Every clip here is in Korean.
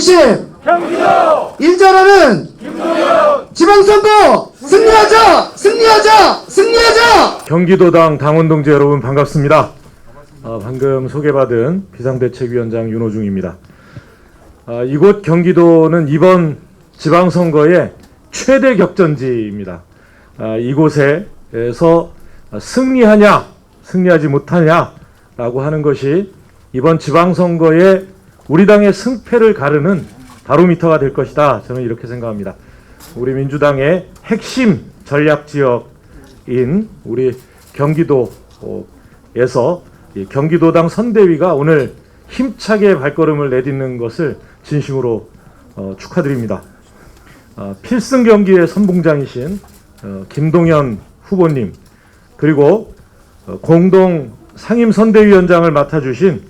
중심 일자라는 지방선거 승리하자 승리하자 승리하자 경기도당 당원 동지 여러분 반갑습니다. 아, 방금 소개받은 비상대책위원장 윤호중입니다. 아, 이곳 경기도는 이번 지방선거의 최대 격전지입니다. 아, 이곳에서 승리하냐 승리하지 못하냐라고 하는 것이 이번 지방선거의 우리 당의 승패를 가르는 바로미터가 될 것이다. 저는 이렇게 생각합니다. 우리 민주당의 핵심 전략 지역인 우리 경기도에서 이 경기도당 선대위가 오늘 힘차게 발걸음을 내딛는 것을 진심으로 어, 축하드립니다. 아, 필승 경기의 선봉장이신 어, 김동연 후보님 그리고 어, 공동 상임 선대위원장을 맡아주신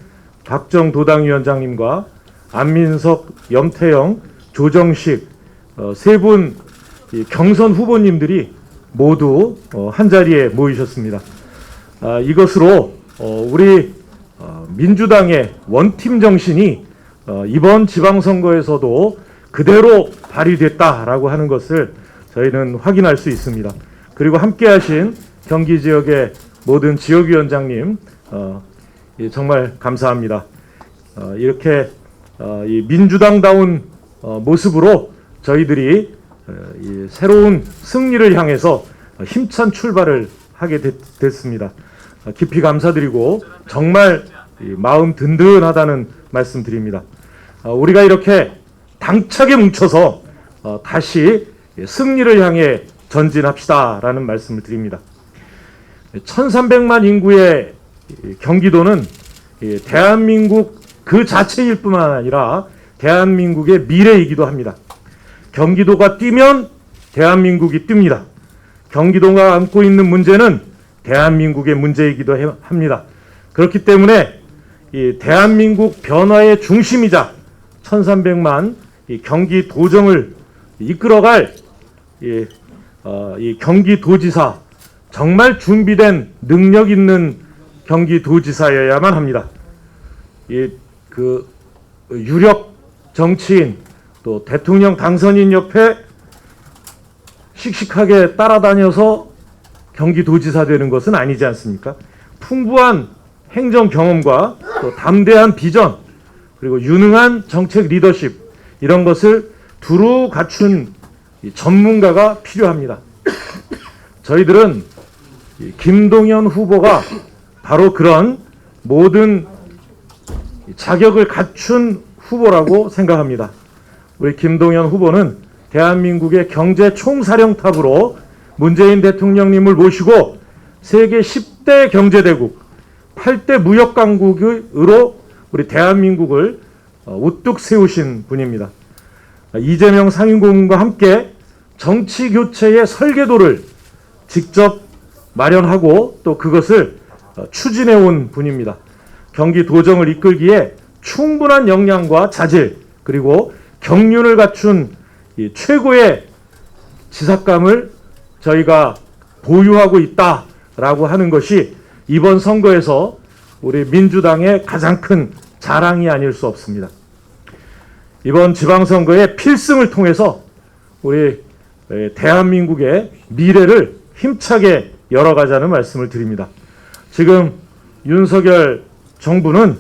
박정 도당위원장님과 안민석, 염태영, 조정식 어, 세분 경선 후보님들이 모두 어, 한 자리에 모이셨습니다. 아, 이것으로 어, 우리 어, 민주당의 원팀 정신이 어, 이번 지방선거에서도 그대로 발휘됐다라고 하는 것을 저희는 확인할 수 있습니다. 그리고 함께하신 경기 지역의 모든 지역위원장님 어, 예, 정말 감사합니다. 어, 이렇게 어, 이 민주당다운 어, 모습으로 저희들이 새로운 승리를 향해서 힘찬 출발을 하게 됐, 됐습니다. 어, 깊이 감사드리고 정말 이 마음 든든하다는 말씀드립니다. 어, 우리가 이렇게 당차게 뭉쳐서 어, 다시 승리를 향해 전진합시다라는 말씀을 드립니다. 1300만 인구의 이 경기도는 이 대한민국 그 자체일 뿐만 아니라 대한민국의 미래이기도 합니다. 경기도가 뛰면 대한민국이 뜹니다. 경기도가 안고 있는 문제는 대한민국의 문제이기도 해- 합니다. 그렇기 때문에 이 대한민국 변화의 중심이자 1300만 이 경기 도정을 이끌어갈 이, 어, 이 경기도지사 정말 준비된 능력 있는 경기도지사여야만 합니다. 이 그 유력 정치인 또 대통령 당선인 옆에 씩씩하게 따라다녀서 경기도지사 되는 것은 아니지 않습니까? 풍부한 행정 경험과 또 담대한 비전 그리고 유능한 정책 리더십 이런 것을 두루 갖춘 이 전문가가 필요합니다. 저희들은 이 김동연 후보가 바로 그런 모든 이 자격을 갖춘 후보라고 생각합니다. 우리 김동연 후보는 대한민국의 경제 총사령탑으로 문재인 대통령님을 모시고 세계 10대 경제대국, 8대 무역강국으로 우리 대한민국을 어, 우뚝 세우신 분입니다. 이재명 상임고문과 함께 정치 교체의 설계도를 직접 마련하고 또 그것을 어, 추진해 온 분입니다. 경기 도정을 이끌기에 충분한 역량과 자질 그리고 경륜을 갖춘 이 최고의 지삭감을 저희가 보유하고 있다라고 하는 것이 이번 선거에서 우리 민주당의 가장 큰 자랑이 아닐 수 없습니다. 이번 지방선거의 필승을 통해서 우리 에, 대한민국의 미래를 힘차게 열어가자는 말씀을 드립니다. 지금 윤석열 정부는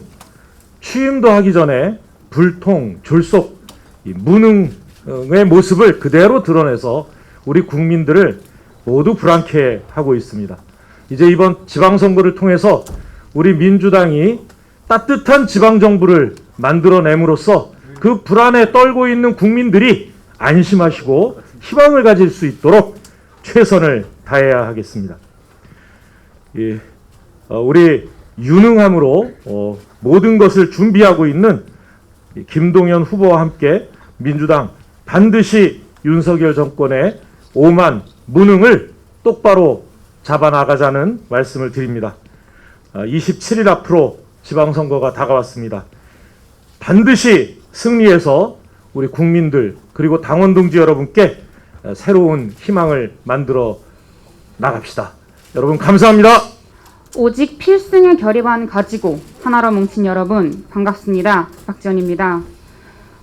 취임도 하기 전에 불통, 졸속, 이 무능의 모습을 그대로 드러내서 우리 국민들을 모두 불안케 하고 있습니다. 이제 이번 지방선거를 통해서 우리 민주당이 따뜻한 지방정부를 만들어냄으로써 그 불안에 떨고 있는 국민들이 안심하시고 희망을 가질 수 있도록 최선을 다해야 하겠습니다. 예, 어, 우리 유능함으로 어, 모든 것을 준비하고 있는 이 김동연 후보와 함께 민주당 반드시 윤석열 정권의 오만 무능을 똑바로 잡아나가자는 말씀을 드립니다. 아, 27일 앞으로 지방선거가 다가왔습니다. 반드시 승리해서 우리 국민들 그리고 당원 동지 여러분께 아, 새로운 희망을 만들어 나갑시다. 여러분 감사합니다. 오직 필승의 결의만 가지고 하나로 뭉친 여러분 반갑습니다. 박지원입니다.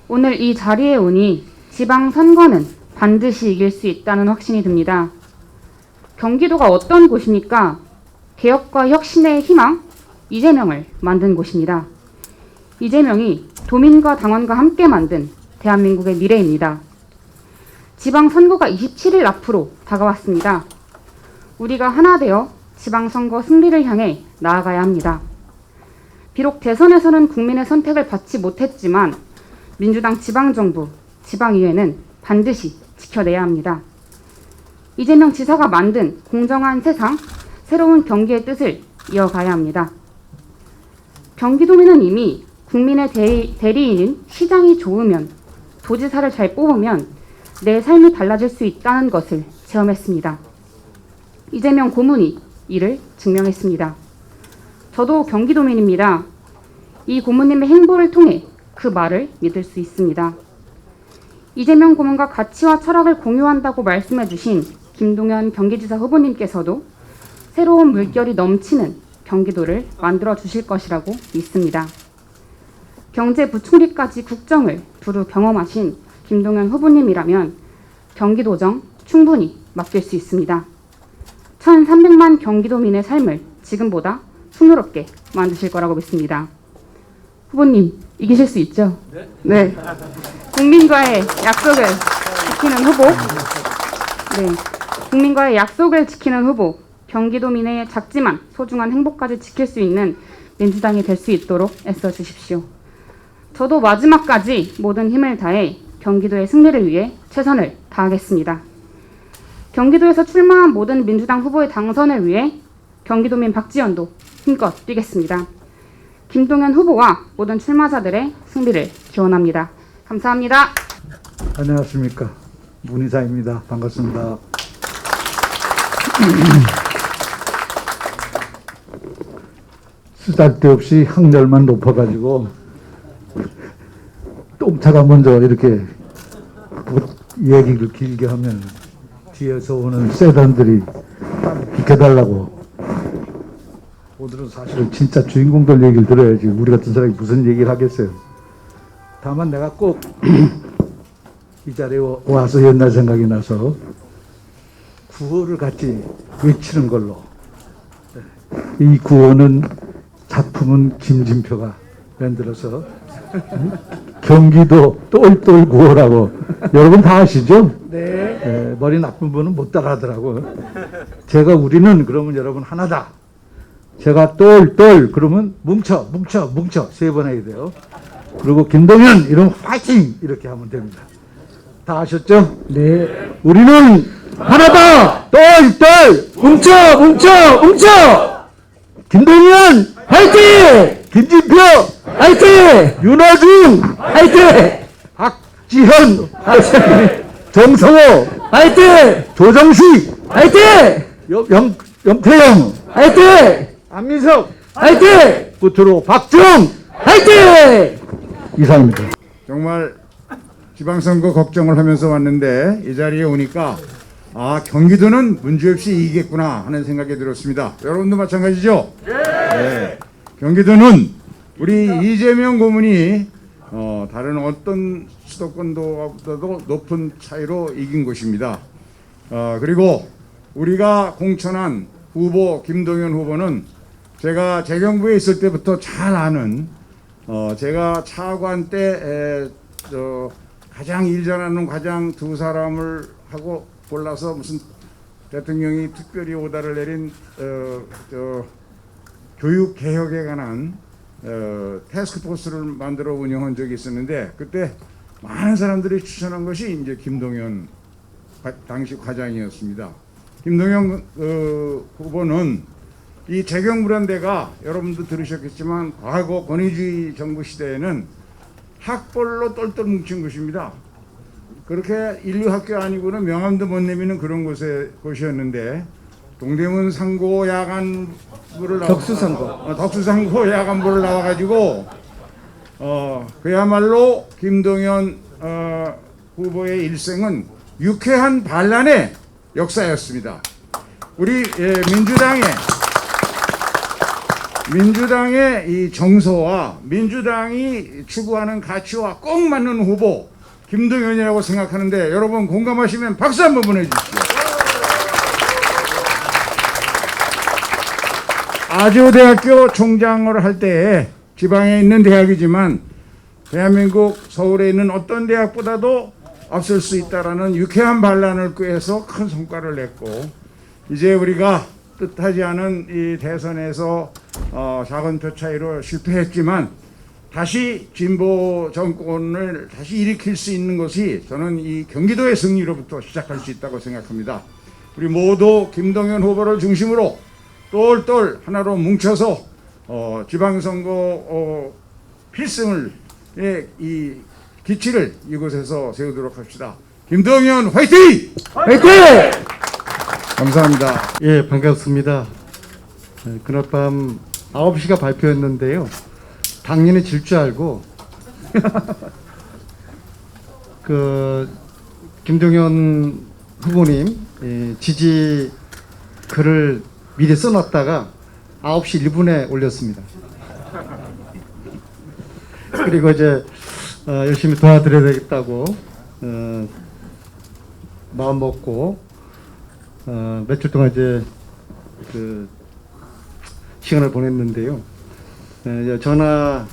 오늘 이 자리에 오니 지방선거는 반드시 이길 수 있다는 확신이 듭니다. 경기도가 어떤 곳입니까? 개혁과 혁신의 희망, 이재명을 만든 곳입니다. 이재명이 도민과 당원과 함께 만든 대한민국의 미래입니다. 지방선거가 27일 앞으로 다가왔습니다. 우리가 하나 되어 지방선거 승리를 향해 나아가야 합니다. 비록 대선에서는 국민의 선택을 받지 못했지만 민주당 지방정부, 지방의회는 반드시 지켜내야 합니다. 이재명 지사가 만든 공정한 세상, 새로운 경기의 뜻을 이어가야 합니다. 경기도민은 이미 국민의 대리, 대리인인 시장이 좋으면 도지사를 잘 뽑으면 내 삶이 달라질 수 있다는 것을 체험했습니다. 이재명 고문이 이를 증명했습니다. 저도 경기도민입니다. 이 고문님의 행보를 통해 그 말을 믿을 수 있습니다. 이재명 고문과 가치와 철학을 공유한다고 말씀해 주신 김동연 경기지사 후보님께서도 새로운 물결이 넘치는 경기도를 만들어 주실 것이라고 믿습니다. 경제부총리까지 국정을 두루 경험하신 김동연 후보님이라면 경기도정 충분히 맡길 수 있습니다. 1,300만 경기도민의 삶을 지금보다 풍요롭게 만드실 거라고 믿습니다. 후보님, 이기실 수 있죠? 네. 국민과의 약속을 지키는 후보. 네. 국민과의 약속을 지키는 후보. 경기도민의 작지만 소중한 행복까지 지킬 수 있는 민주당이 될 수 있도록 애써 주십시오. 저도 마지막까지 모든 힘을 다해 경기도의 승리를 위해 최선을 다하겠습니다. 경기도에서 출마한 모든 민주당 후보의 당선을 위해 경기도민 박지연도 힘껏 뛰겠습니다. 김동연 후보와 모든 출마자들의 승리를 기원합니다. 감사합니다. 안녕하십니까 문희사입니다. 반갑습니다. 쓰잘데 없이 학렬만 높아가지고 똥차가 먼저 이렇게 얘기를 길게 하면 뒤에서 오는 세단들이 비켜달라고 오늘은 사실은 진짜 주인공들 얘기를 들어야지 우리 같은 사람이 무슨 얘기를 하겠어요. 다만 내가 꼭 이 자리에 와서 옛날 생각이 나서 구호를 같이 외치는 걸로 이 구호는 작품은 김진표가 만들어서 음? 경기도 똘똘 구호라고 여러분 다 아시죠? 네. 머리 나쁜 분은 못 따라하더라고. 제가 우리는 그러면 여러분 하나다. 제가 똘똘 그러면 뭉쳐 뭉쳐 뭉쳐 세 번 해야 돼요. 그리고 김동현 이러면 화이팅 이렇게 하면 됩니다. 다 아셨죠? 네. 우리는 하나다. 똘똘 뭉쳐 뭉쳐 뭉쳐. 김동현 화이팅. 김진표 화이팅. 윤호중 화이팅. 박지현 화이팅. 정성호 화이팅. 조정식 화이팅. 염, 염태영 화이팅. 안민석 화이팅. 끝으로 박정 화이팅. 이상입니다. 정말 지방선거 걱정을 하면서 왔는데 이 자리에 오니까 아 경기도는 문제 없이 이기겠구나 하는 생각이 들었습니다. 여러분도 마찬가지죠? 네. 경기도는 우리 이재명 고문이 어, 다른 어떤 수도권도보다도 높은 차이로 이긴 것입니다. 어, 그리고 우리가 공천한 후보 김동연 후보는 제가 재경부에 있을 때부터 잘 아는 어, 제가 차관 때 에, 저, 가장 일 잘하는 과장 두 사람을 하고 골라서 무슨 대통령이 특별히 오다를 내린 어, 저, 교육 개혁에 관한 어, 태스크포스를 만들어 운영한 적이 있었는데 그때 많은 사람들이 추천한 것이 이제 김동연 과- 당시 과장이었습니다. 김동연 어, 후보는 이 재경불안대가 여러분도 들으셨겠지만 과거 권위주의 정부 시대에는 학벌로 똘똘 뭉친 것입니다. 그렇게 인류 학교 아니고는 명함도 못 내미는 그런 곳에 곳이었는데 동대문 상고 야간부를 덕수상고 어, 덕수상고 야간부를 나와가지고 어 그야말로 김동연 어, 후보의 일생은 유쾌한 반란의 역사였습니다. 우리 예, 민주당의 민주당의 이 정서와 민주당이 추구하는 가치와 꼭 맞는 후보 김동연이라고 생각하는데 여러분 공감하시면 박수 한번 보내주십시오. 아주대학교 총장을 할 때 지방에 있는 대학이지만 대한민국 서울에 있는 어떤 대학보다도 앞설 수 있다라는 유쾌한 반란을 꾀해서 큰 성과를 냈고 이제 우리가 뜻하지 않은 이 대선에서 어, 작은 표 차이로 실패했지만 다시 진보 정권을 다시 일으킬 수 있는 것이 저는 이 경기도의 승리로부터 시작할 수 있다고 생각합니다. 우리 모두 김동연 후보를 중심으로 똘똘 하나로 뭉쳐서 어, 지방선거 어, 필승을 예, 이 기치를 이곳에서 세우도록 합시다. 김동연 화이팅! 화이팅! 감사합니다. 예, 반갑습니다. 예, 그날 밤 9시가 발표였는데요. 당연히 질 줄 알고 그 김동연 후보님 예, 지지 글을 미리 써놨다가 9시 1분에 올렸습니다. 그리고 이제 어, 열심히 도와드려야 되겠다고 어, 마음 먹고 어, 며칠 동안 이제 그 시간을 보냈는데요. 에, 이제 전화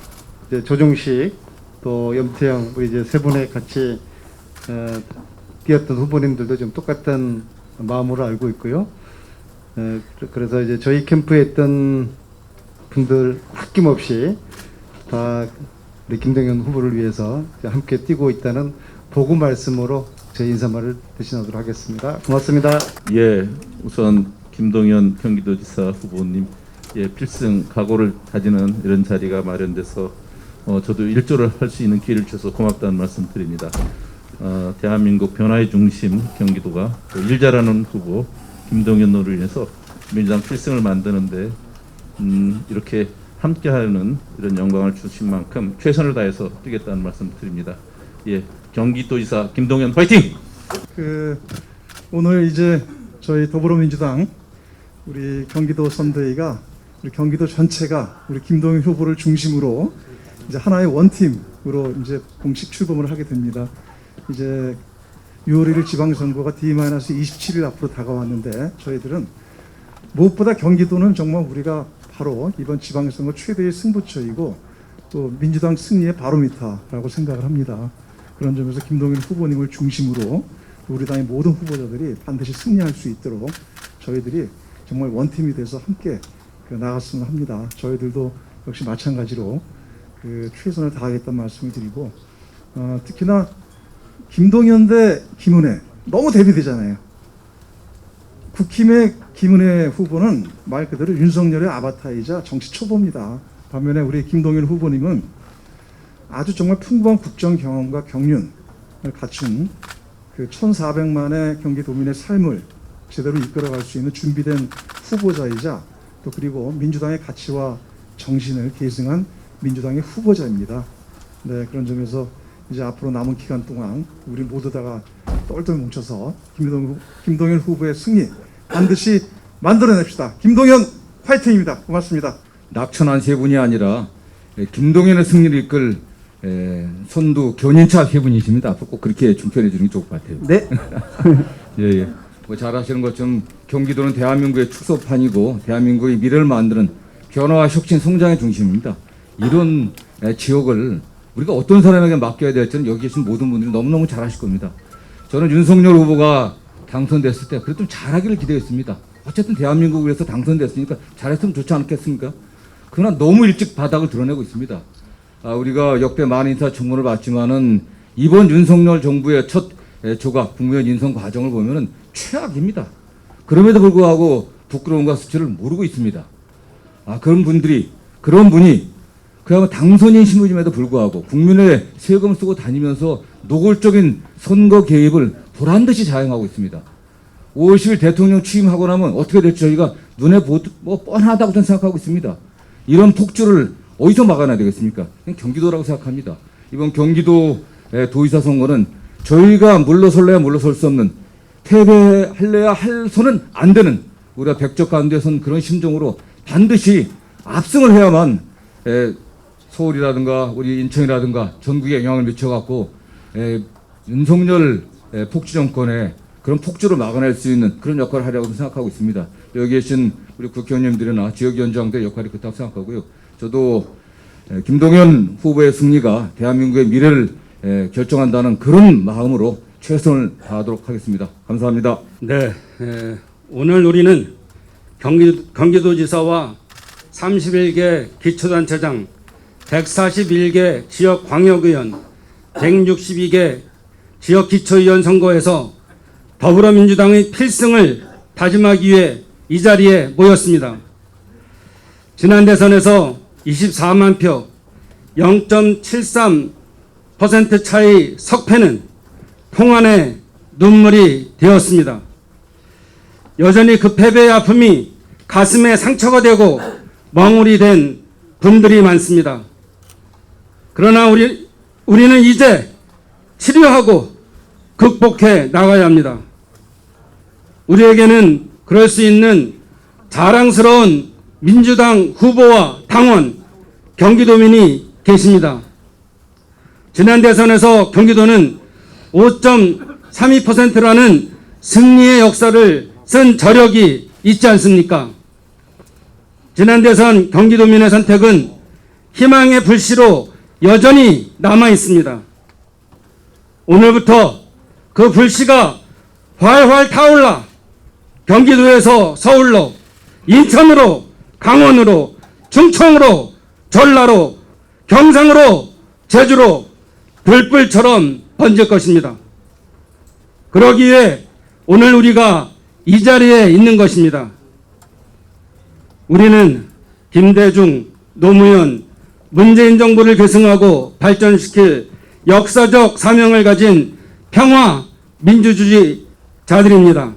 이제 조종식 또 염태영 우리 이제 세 분의 같이 어, 뛰었던 후보님들도 좀 똑같은 마음으로 알고 있고요. 에, 그- 그래서 이제 저희 캠프에 있던 분들 아낌없이 다 우리 김동연 후보를 위해서 함께 뛰고 있다는 보고 말씀으로 제 인사말을 대신하도록 하겠습니다. 고맙습니다. 예, 우선 김동연 경기도지사 후보님 예, 필승 각오를 다지는 이런 자리가 마련돼서 어, 저도 일조를 할 수 있는 기회를 주셔서 고맙다는 말씀 드립니다. 어, 대한민국 변화의 중심 경기도가 또일 잘하는 후보 김동연 노를 위해서 민주당 필승을 만드는데 음, 이렇게 함께하는 이런 영광을 주신 만큼 최선을 다해서 뛰겠다는 말씀 드립니다. 예, 경기도지사 김동연 화이팅! 그 오늘 이제 저희 더불어민주당 우리 경기도 선대위가 우리 경기도 전체가 우리 김동연 후보를 중심으로 이제 하나의 원팀으로 이제 공식 출범을 하게 됩니다. 이제 6월 1일 지방선거가 D-27일 앞으로 다가왔는데 저희들은 무엇보다 경기도는 정말 우리가 바로 이번 지방선거 최대의 승부처이고 또 민주당 승리의 바로미터라고 생각을 합니다. 그런 점에서 김동연 후보님을 중심으로 우리 당의 모든 후보자들이 반드시 승리할 수 있도록 저희들이 정말 원팀이 돼서 함께 그 나갔으면 합니다. 저희들도 역시 마찬가지로 그 최선을 다하겠다는 말씀을 드리고 어, 특히나 김동연 대 김은혜 너무 대비되잖아요. 국힘의 김은혜 후보는 말 그대로 윤석열의 아바타이자 정치 초보입니다. 반면에 우리 김동연 후보님은 아주 정말 풍부한 국정 경험과 경륜을 갖춘 그 1,400만의 경기도민의 삶을 제대로 이끌어갈 수 있는 준비된 후보자이자 또 그리고 민주당의 가치와 정신을 계승한 민주당의 후보자입니다. 네, 그런 점에서 이제 앞으로 남은 기간 동안 우리 모두 다가 똘똘 뭉쳐서 김동, 김동연 후보의 승리 반드시 만들어냅시다. 김동연 화이팅입니다. 고맙습니다. 낙천한 세 분이 아니라 에, 김동연의 승리를 이끌 에, 선두 견인차 세 분이십니다. 앞으로 꼭 그렇게 중편해 주는 게 좋을 것 같아요. 네. 예, 예. 뭐잘 아시는 것처럼 경기도는 대한민국의 축소판이고 대한민국의 미래를 만드는 변화와 혁신 성장의 중심입니다. 이런 에, 지역을 우리가 어떤 사람에게 맡겨야 될지는 여기 계신 모든 분들이 너무너무 잘 아실 겁니다. 저는 윤석열 후보가 당선됐을 때 그래도 좀 잘하기를 기대했습니다. 어쨌든 대한민국을 위해서 당선됐으니까 잘했으면 좋지 않겠습니까? 그러나 너무 일찍 바닥을 드러내고 있습니다. 아, 우리가 역대 많은 인사 청문을 받지만은 이번 윤석열 정부의 첫 에, 조각 국무위원 인선 과정을 보면은 최악입니다. 그럼에도 불구하고 부끄러움과 수치를 모르고 있습니다. 아, 그런 분들이 그런 분이 그야말로 당선인 신분임에도 불구하고 국민의 세금 쓰고 다니면서 노골적인 선거 개입을 보란 듯이 자행하고 있습니다. 5월 10일 대통령 취임하고 나면 어떻게 될지 저희가 눈에 보, 뭐 뻔하다고 저는 생각하고 있습니다. 이런 폭주를 어디서 막아내야 되겠습니까? 경기도라고 생각합니다. 이번 경기도 의 도의사 선거는 저희가 물러설래야 물러설 수 없는 패배할래야 할서는 안 되는 우리가 백적 가운데선 그런 심정으로 반드시 압승을 해야만 에, 서울이라든가 우리 인천이라든가 전국에 영향을 미쳐갖고 에, 윤석열 에, 폭주 정권의 그런 폭주를 막아낼 수 있는 그런 역할을 하려고 생각하고 있습니다. 여기 계신 우리 국회의원님들이나 지역위원장들의 역할이 그렇다고 생각하고요. 저도 에, 김동연 후보의 승리가 대한민국의 미래를 에, 결정한다는 그런 마음으로 최선을 다하도록 하겠습니다. 감사합니다. 네, 에, 오늘 우리는 경기, 경기도지사와 31개 기초단체장, 141개 지역 광역의원, 162개 지역 기초의원 선거에서 더불어민주당의 필승을 다짐하기 위해 이 자리에 모였습니다. 지난 대선에서 24만 표, 0.73% 차이 석패는 통안의 눈물이 되었습니다. 여전히 그 패배의 아픔이 가슴에 상처가 되고 멍울이 된 분들이 많습니다. 그러나 우리, 우리는 이제 치료하고 극복해 나가야 합니다. 우리에게는 그럴 수 있는 자랑스러운 민주당 후보와 당원, 경기도민이 계십니다. 지난 대선에서 경기도는 5.32%라는 승리의 역사를 쓴 저력이 있지 않습니까? 지난 대선 경기도민의 선택은 희망의 불씨로 여전히 남아 있습니다. 오늘부터 그 불씨가 활활 타올라 경기도에서 서울로, 인천으로, 강원으로, 충청으로, 전라로, 경상으로, 제주로 불불처럼 번질 것입니다. 그러기 위해 오늘 우리가 이 자리에 있는 것입니다. 우리는 김대중, 노무현, 문재인 정부를 계승하고 발전시킬 역사적 사명을 가진 평화 민주주의 자들입니다.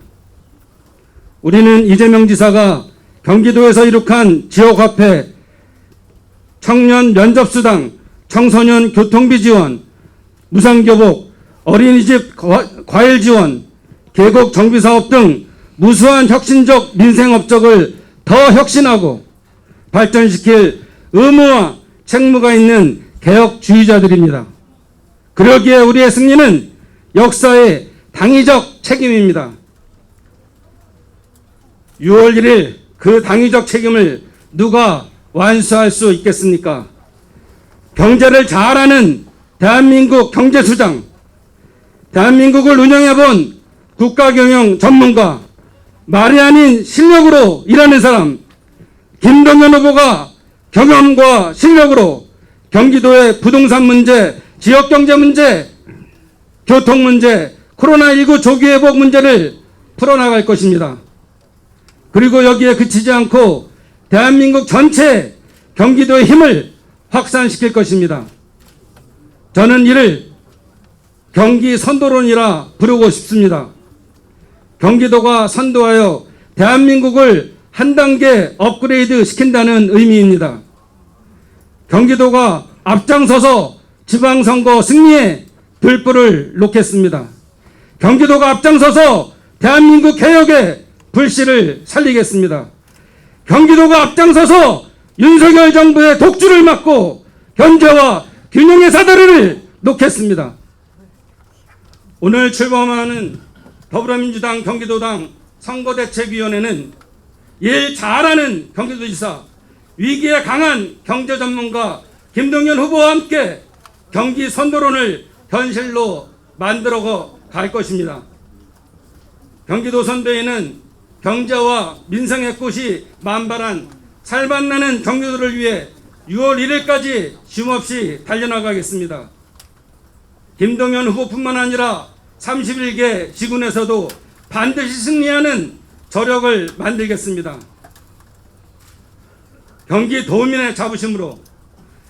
우리는 이재명 지사가 경기도에서 이룩한 지역화폐, 청년 면접수당, 청소년 교통비 지원, 무상교복, 어린이집 과- 과일 지원, 계곡 정비사업 등 무수한 혁신적 민생 업적을 더 혁신하고 발전시킬 의무와 책무가 있는 개혁주의자들입니다. 그러기에 우리의 승리는 역사의 당위적 책임입니다. 6월 1일 그 당위적 책임을 누가 완수할 수 있겠습니까? 경제를 잘하는 대한민국 경제수장, 대한민국을 운영해본 국가경영 전문가, 말이 아닌 실력으로 일하는 사람, 김동연 후보가 경험과 실력으로 경기도의 부동산 문제, 지역경제 문제, 교통 문제, 코로나19 조기 회복 문제를 풀어나갈 것입니다. 그리고 여기에 그치지 않고 대한민국 전체 경기도의 힘을 확산시킬 것입니다. 저는 이를 경기 선도론이라 부르고 싶습니다. 경기도가 선도하여 대한민국을 한 단계 업그레이드 시킨다는 의미입니다. 경기도가 앞장서서 지방선거 승리에 불불을 놓겠습니다. 경기도가 앞장서서 대한민국 개혁의 불씨를 살리겠습니다. 경기도가 앞장서서 윤석열 정부의 독주를 막고 견제와 균형의 사다리를 놓겠습니다. 오늘 출범하는 더불어민주당 경기도당 선거대책위원회는 일 잘하는 경기도지사, 위기에 강한 경제 전문가 김동연 후보와 함께 경기 선도론을 현실로 만들어 갈 것입니다. 경기도 선대위는 경제와 민생의 꽃이 만발한 살맛나는 경기도를 위해 6월 1일까지 쉼없이 달려나가겠습니다. 김동연 후보뿐만 아니라 31개 지군에서도 반드시 승리하는 저력을 만들겠습니다. 경기 도민의 자부심으로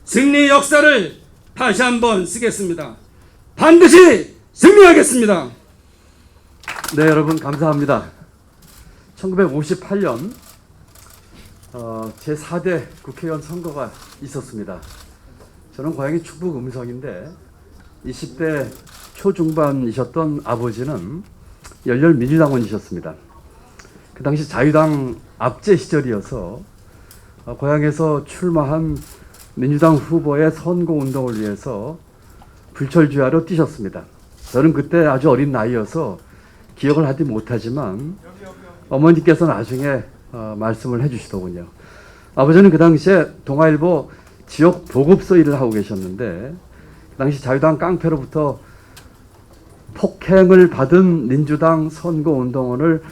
승리 역사를 다시 한번 쓰겠습니다. 반드시 승리하겠습니다. 네, 여러분 감사합니다. 1958년 어, 제4대 국회의원 선거가 있었습니다. 저는 고향이 충북 음성인데 20대 초중반이셨던 아버지는 열렬 민주당원이셨습니다. 그 당시 자유당 압제 시절이어서 어, 고향에서 출마한 민주당 후보의 선거 운동을 위해서 불철주야로 뛰셨습니다. 저는 그때 아주 어린 나이여서 기억을 하지 못하지만 어머니께서 나중에 어, 말씀을 해주시더군요. 아버지는 그 당시에 동아일보 지역 보급소 일을 하고 계셨는데 그 당시 자유당 깡패로부터 폭행을 받은 민주당 선거운동원을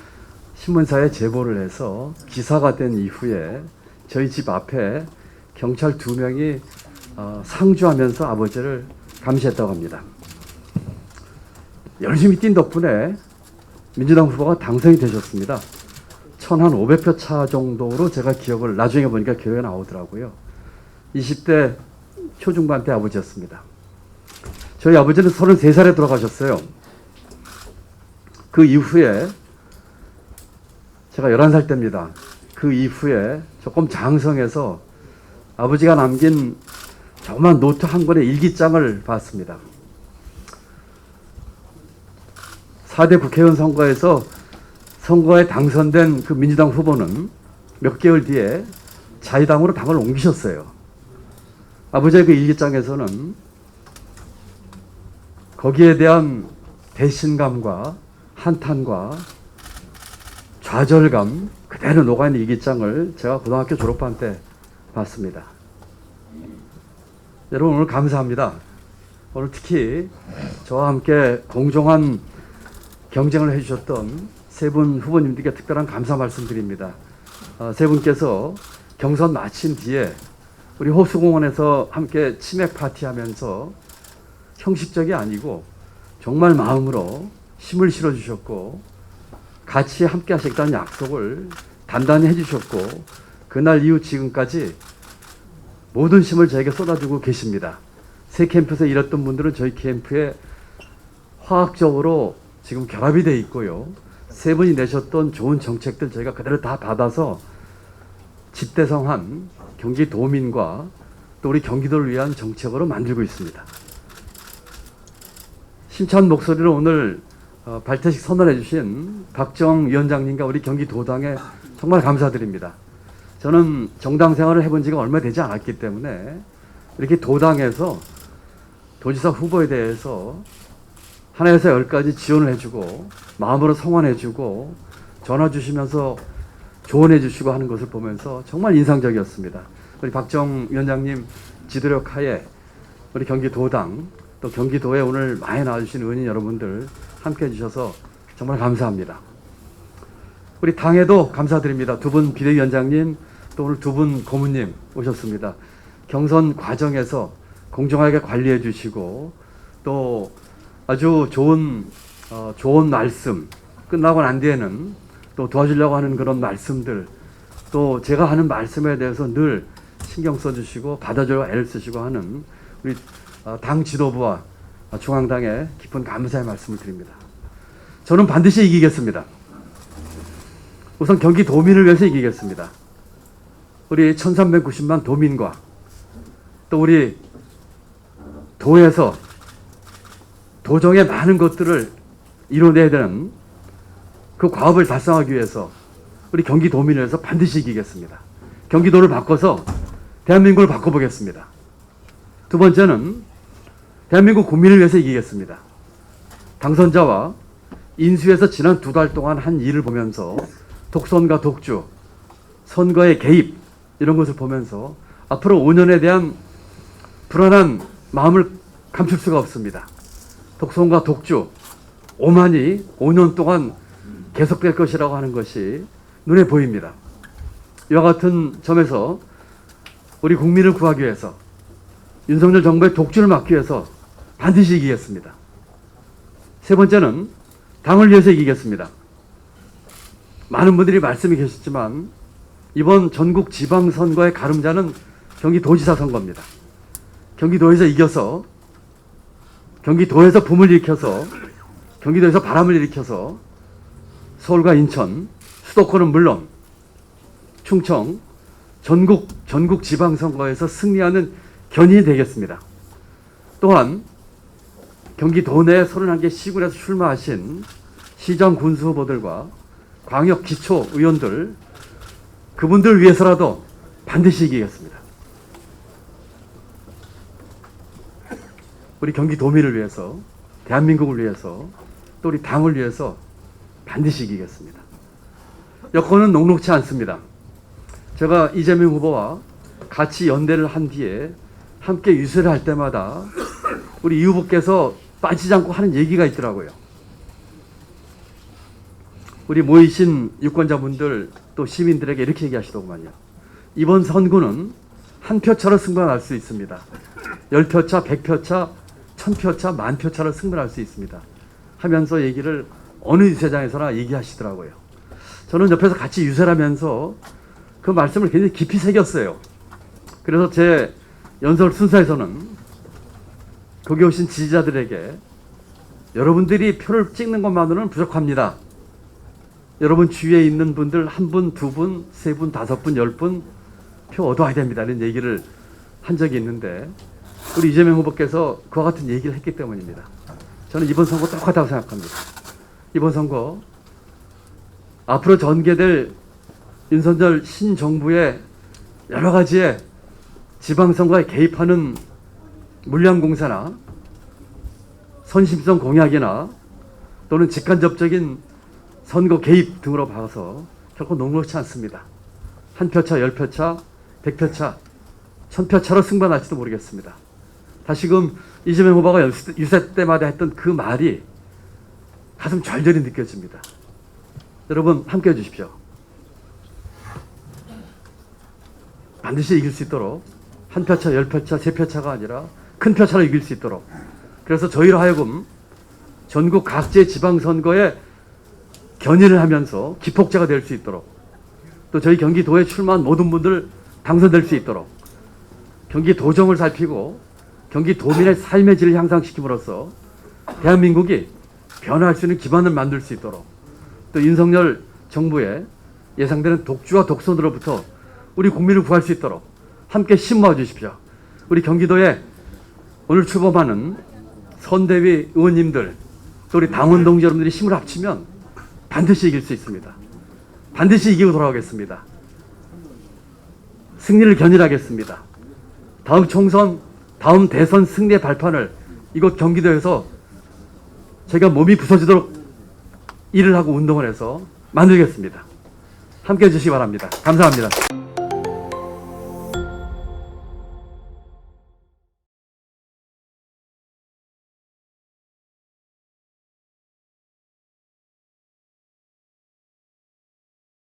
신문사에 제보를 해서 기사가 된 이후에 저희 집 앞에 경찰 두 명이 어, 상주하면서 아버지를 감시했다고 합니다. 열심히 뛴 덕분에 민주당 후보가 당선이 되셨습니다. 천한 500표 차 정도로 제가 기억을 나중에 보니까 기억에 나오더라고요. 20대 초중반 때 아버지였습니다. 저희 아버지는 33살에 돌아가셨어요. 그 이후에 제가 11살 때입니다. 그 이후에 조금 장성해서 아버지가 남긴 조그만 노트 한 권의 일기장을 봤습니다. 4대 국회의원 선거에서 선거에 당선된 그 민주당 후보는 몇 개월 뒤에 자유당으로 당을 옮기셨어요. 아버지의 그 일기장에서는 거기에 대한 배신감과 한탄과 좌절감 그대로 녹아있는 일기장을 제가 고등학교 졸업한 때 봤습니다. 여러분 오늘 감사합니다. 오늘 특히 저와 함께 공정한 경쟁을 해주셨던 세 분 후보님들께 특별한 감사 말씀드립니다. 어, 세 분께서 경선 마친 뒤에 우리 호수공원에서 함께 치맥 파티하면서 형식적이 아니고 정말 마음으로 힘을 실어주셨고 같이 함께 하시겠다는 약속을 단단히 해주셨고 그날 이후 지금까지 모든 힘을 저에게 쏟아주고 계십니다. 새 캠프에서 일했던 분들은 저희 캠프에 화학적으로 지금 결합이 돼 있고요. 세 분이 내셨던 좋은 정책들 저희가 그대로 다 받아서 집대성한 경기 도민과 또 우리 경기도를 위한 정책으로 만들고 있습니다. 심찬 목소리로 오늘 어, 발퇴식 선언해 주신 박정 위원장님과 우리 경기도당에 정말 감사드립니다. 저는 정당 생활을 해본 지가 얼마 되지 않았기 때문에 이렇게 도당에서 도지사 후보에 대해서 하나에서 열까지 지원을 해주고 마음으로 성원해주고 전화 주시면서 조언해주시고 하는 것을 보면서 정말 인상적이었습니다. 우리 박정 위원장님 지도력 하에 우리 경기도당 또 경기도에 오늘 많이 나와주신 의원님 여러분들 함께 해주셔서 정말 감사합니다. 우리 당에도 감사드립니다. 두 분 비대위원장님 또 오늘 두 분 고문님 오셨습니다. 경선 과정에서 공정하게 관리해 주시고 또 아주 좋은 어, 좋은 말씀 끝나고 난 뒤에는 또 도와주려고 하는 그런 말씀들 또 제가 하는 말씀에 대해서 늘 신경 써주시고 받아주려고 애를 쓰시고 하는 우리 어, 당 지도부와 중앙당에 깊은 감사의 말씀을 드립니다. 저는 반드시 이기겠습니다. 우선 경기 도민을 위해서 이기겠습니다. 우리 1390만 도민과 또 우리 도에서 도정의 많은 것들을 이뤄내야 되는 그 과업을 달성하기 위해서 우리 경기 도민을 위해서 반드시 이기겠습니다. 경기도를 바꿔서 대한민국을 바꿔보겠습니다. 두 번째는 대한민국 국민을 위해서 이기겠습니다. 당선자와 인수에서 지난 두 달 동안 한 일을 보면서 독선과 독주, 선거의 개입 이런 것을 보면서 앞으로 5년에 대한 불안한 마음을 감출 수가 없습니다. 독선과 독주, 오만이 5년 동안 계속될 것이라고 하는 것이 눈에 보입니다. 이와 같은 점에서 우리 국민을 구하기 위해서 윤석열 정부의 독주를 막기 위해서 반드시 이기겠습니다. 세 번째는 당을 위해서 이기겠습니다. 많은 분들이 말씀이 계셨지만 이번 전국 지방선거의 가름자는 경기도지사 선거입니다. 경기도에서 이겨서 경기도에서 붐을 일으켜서 경기도에서 바람을 일으켜서 서울과 인천, 수도권은 물론 충청, 전국 전국 지방 선거에서 승리하는 견인이 되겠습니다. 또한 경기도 내 31개 시군에서 출마하신 시장 군수 후보들과 광역 기초 의원들 그분들 위해서라도 반드시 이기겠습니다. 우리 경기도민을 위해서, 대한민국을 위해서, 또 우리 당을 위해서 반드시 이기겠습니다. 여건은 녹록치 않습니다. 제가 이재명 후보와 같이 연대를 한 뒤에 함께 유세를 할 때마다 우리 이 후보께서 빠지지 않고 하는 얘기가 있더라고요. 우리 모이신 유권자분들 또 시민들에게 이렇게 얘기하시더구만요. 이번 선거는 한 표 차로 승부할 수 있습니다. 열 표 차, 백 표 차, 천 표 차, 만 표 차로 승부할 수 있습니다. 하면서 얘기를 어느 유세장에서나 얘기하시더라고요. 저는 옆에서 같이 유세를 하면서 그 말씀을 굉장히 깊이 새겼어요. 그래서 제 연설 순서에서는 거기 오신 지지자들에게 여러분들이 표를 찍는 것만으로는 부족합니다. 여러분 주위에 있는 분들 한 분, 두 분, 세 분, 다섯 분, 열 분 표 얻어와야 됩니다. 이런 얘기를 한 적이 있는데 우리 이재명 후보께서 그와 같은 얘기를 했기 때문입니다. 저는 이번 선거 똑같다고 생각합니다. 이번 선거 앞으로 전개될 윤석열 신정부의 여러 가지의 지방선거에 개입하는 물량공사나 선심성 공약이나 또는 직간접적인 선거 개입 등으로 봐서 결코 녹록치 않습니다. 한 표차, 열 표차, 백 표차, 천 표차로 승부할지도 모르겠습니다. 다시금 이재명 후보가 유세- 유세 때마다 했던 그 말이 가슴 절절히 느껴집니다. 여러분 함께 해 주십시오. 반드시 이길 수 있도록 한 표차, 열 표차, 세 표차가 아니라 큰 표차로 이길 수 있도록 그래서 저희로 하여금 전국 각지의 지방선거에 견인을 하면서 기폭제가 될 수 있도록 또 저희 경기도에 출마한 모든 분들 당선될 수 있도록 경기도정을 살피고 경기도민의 삶의 질을 향상시킴으로써 대한민국이 변화할 수 있는 기반을 만들 수 있도록 또 윤석열 정부의 예상되는 독주와 독선으로부터 우리 국민을 구할 수 있도록 함께 신모아 주십시오. 우리 경기도에 오늘 출범하는 선대위 의원님들 또 우리 당원 동지 여러분들이 힘을 합치면 반드시 이길 수 있습니다. 반드시 이기고 돌아오겠습니다. 승리를 견인하겠습니다. 다음 총선, 다음 대선 승리의 발판을 이곳 경기도에서 제가 몸이 부서지도록 일을 하고 운동을 해서 만들겠습니다. 함께 해주시기 바랍니다. 감사합니다.